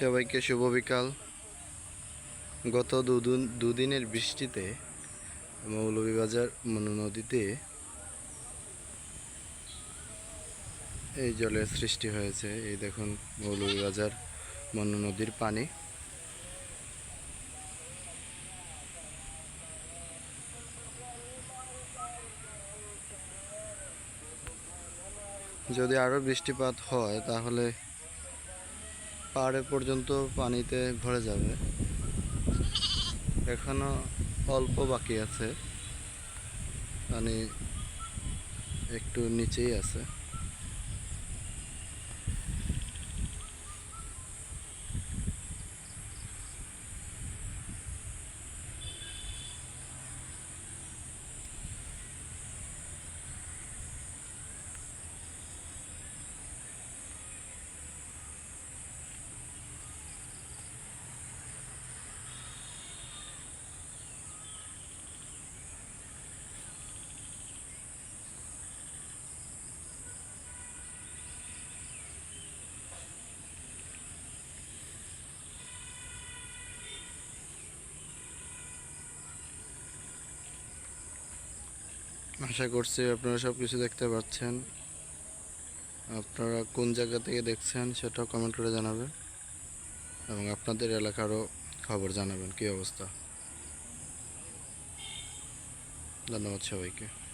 সবাইকে, শুভ বিকাল। গত দুদিন দুদিনের বৃষ্টিতে মৌলভীবাজার মনু নদীতে এই জলের সৃষ্টি হয়েছে। এই দেখুন মৌলভীবাজার মনু নদীর পানি। যদি আরও বৃষ্টিপাত হয়, তাহলে পাহাড়ে পর্যন্ত পানিতে ভরে যাবে। এখনও অল্প বাকি আছে। পানি একটু নিচেই আছে। আশা করছি আপনারা সব কিছু দেখতে পাচ্ছেন। আপনারা কোন জায়গা থেকে দেখছেন সেটাও কমেন্ট করে জানাবেন। এবং আপনাদের এলাকারও খবর জানাবেন, কী অবস্থা। ধন্যবাদ সবাইকে।